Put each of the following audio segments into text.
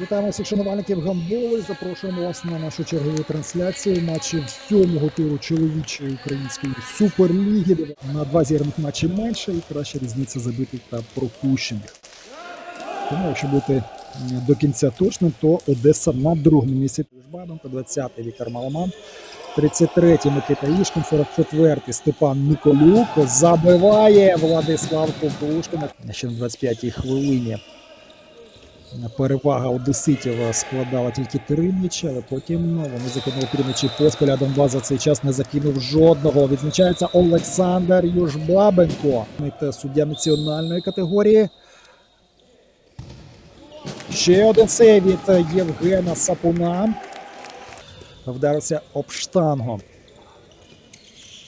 Вітаємо всіх шанувальників гандболу запрошуємо вас на нашу чергову трансляцію матчів сьомого туру чоловічої української суперліги. На два зірних матчі менше і краща різниця забитих та пропущених. Тому, якщо бути до кінця точним, то Одеса на другому місці. Жбабенко, 20-й Віктор Маламан, 33-й Микита Ішкін, 44-й Степан Николюк. Забиває Владислав Копушкин. Ще на 25-й хвилині перевага одеситів складала тільки три м'ячі, але потім ну, вони закинули три м'ячі поспіль. а Донбас за цей час не закинув жодного. Відзначається Олександр Южбабенко. Суддя національної категорії. Ще один сей від Євгена Сапуна. Вдарився об штангу.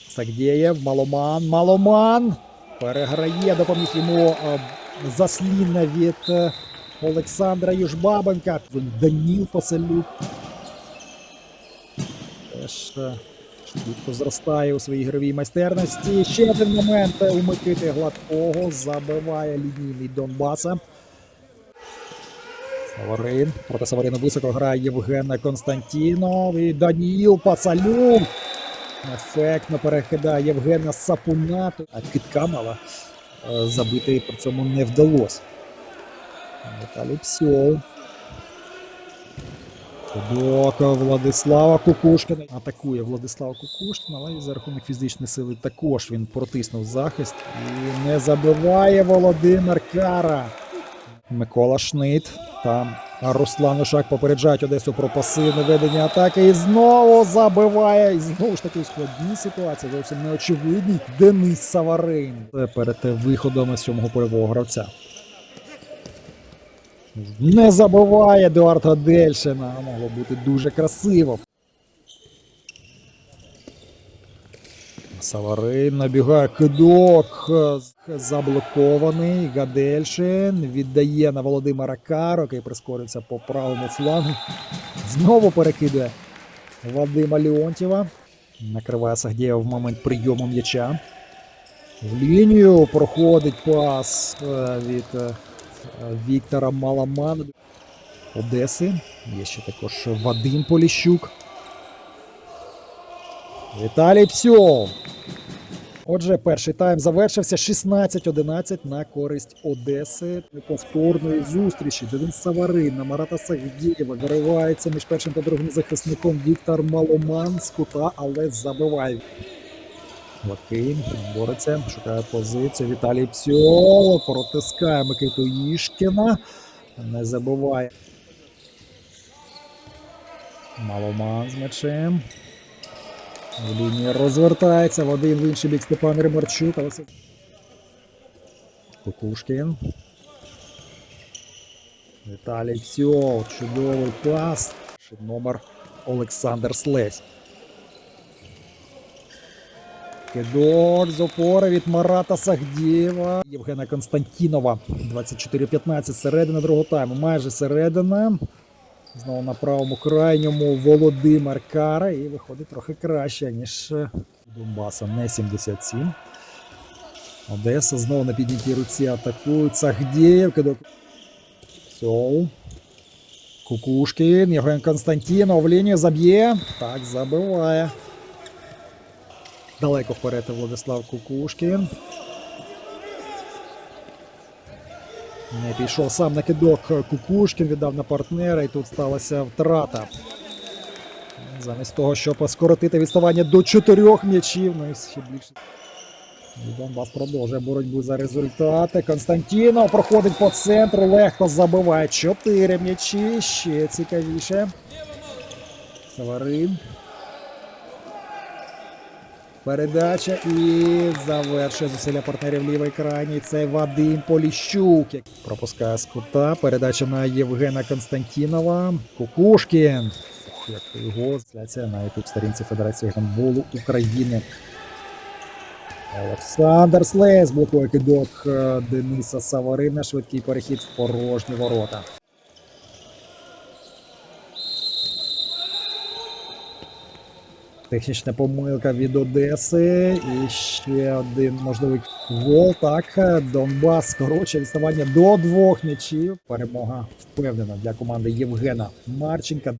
Сагдєєв, Маломан, Маломан. Переграє, допоміг йому е, заслінна від е, Олександра Южбабенка. Даніл Поселюк. Теж е, швидко зростає у своїй ігровій майстерності. Ще один момент е, у Микити Гладкого. Забиває лінійний Донбаса. Саварин. Проти Саварина високо грає Євген Константінов. І Даніл Пацалюк. Ефектно перекидає Євгена Сапуна. А киткам, але забити при цьому не вдалося. Віталій Псьол. Кудок Владислава Кукушкина. Атакує Владислава Кукушкина, але за рахунок фізичної сили також він протиснув захист і не забиває Володимир Кара. Микола Шнит та Руслан Ушак попереджають Одесу про пасивне ведення атаки. І знову забиває. І знову ж таки у складній ситуації, зовсім неочевидній. Денис Саварин перед виходом сьомого польового гравця. Не забуває Едуард Гадельшина. Могло бути дуже красиво. Саварин набігає кидок. Заблокований. Гадельшин віддає на Володимира Каро, який прискорюється по правому флангу. Знову перекидує Вадима Леонтьєва. Накриває Сагдєєв в момент прийому м'яча. В лінію проходить пас е, від е, Віктора Маламана. Одеси. Є ще також Вадим Поліщук. Віталій Псьов. Отже, перший тайм завершився 16-11 на користь Одеси. Повторної зустрічі. Денис Саварин на Марата Сагдєєва виривається між першим та другим захисником Віктор Маломан з кута, але забиває. Лакин бореться, шукає позицію. Віталій Псьол протискає Микиту Ішкіна. Не забуває. Маломан з м'ячем. В лінії розвертається в один в інший бік Степан Римарчук. Але. Кукушкін. Віталій Псьол. Чудовий пас. Номер Олександр Слесь. Кидок з опори від Марата Сагдєєва. Євгена Константінова. 24-15. Середина другого тайму. Майже середина. Знову на правому крайньому Володимир Кара. І виходить трохи краще, ніж Донбаса. Не 77. Одеса знову на піднятій руці атакують. Сагдєєв. Кидок. Сьол. Кукушкін. Євген Константінов в лінію заб'є. Так, забиває. Далеко вперед Владислав Кукушкін. Не пішов сам на кидок Кукушкін, віддав на партнера, і тут сталася втрата. Замість того, щоб скоротити відставання до чотирьох м'ячів. Ну і ще більше. Донбас продовжує боротьбу за результати. Константінов проходить по центру, легко забиває чотири м'ячі. Ще цікавіше. Саварин. Передача і завершує зусилля партнерів лівий крайній. Це Вадим Поліщук. Пропускає з кута. Передача на Євгена Константінова. Кукушкін. Як його трансляція на youtube сторінці Федерації гандболу України. Олександр Слес блокує кидок е, Дениса Саварина. Швидкий перехід в порожні ворота. Технічна помилка від Одеси. І ще один можливий гол. Так, Донбас коротше відставання до двох м'ячів. Перемога впевнена для команди Євгена Марченка.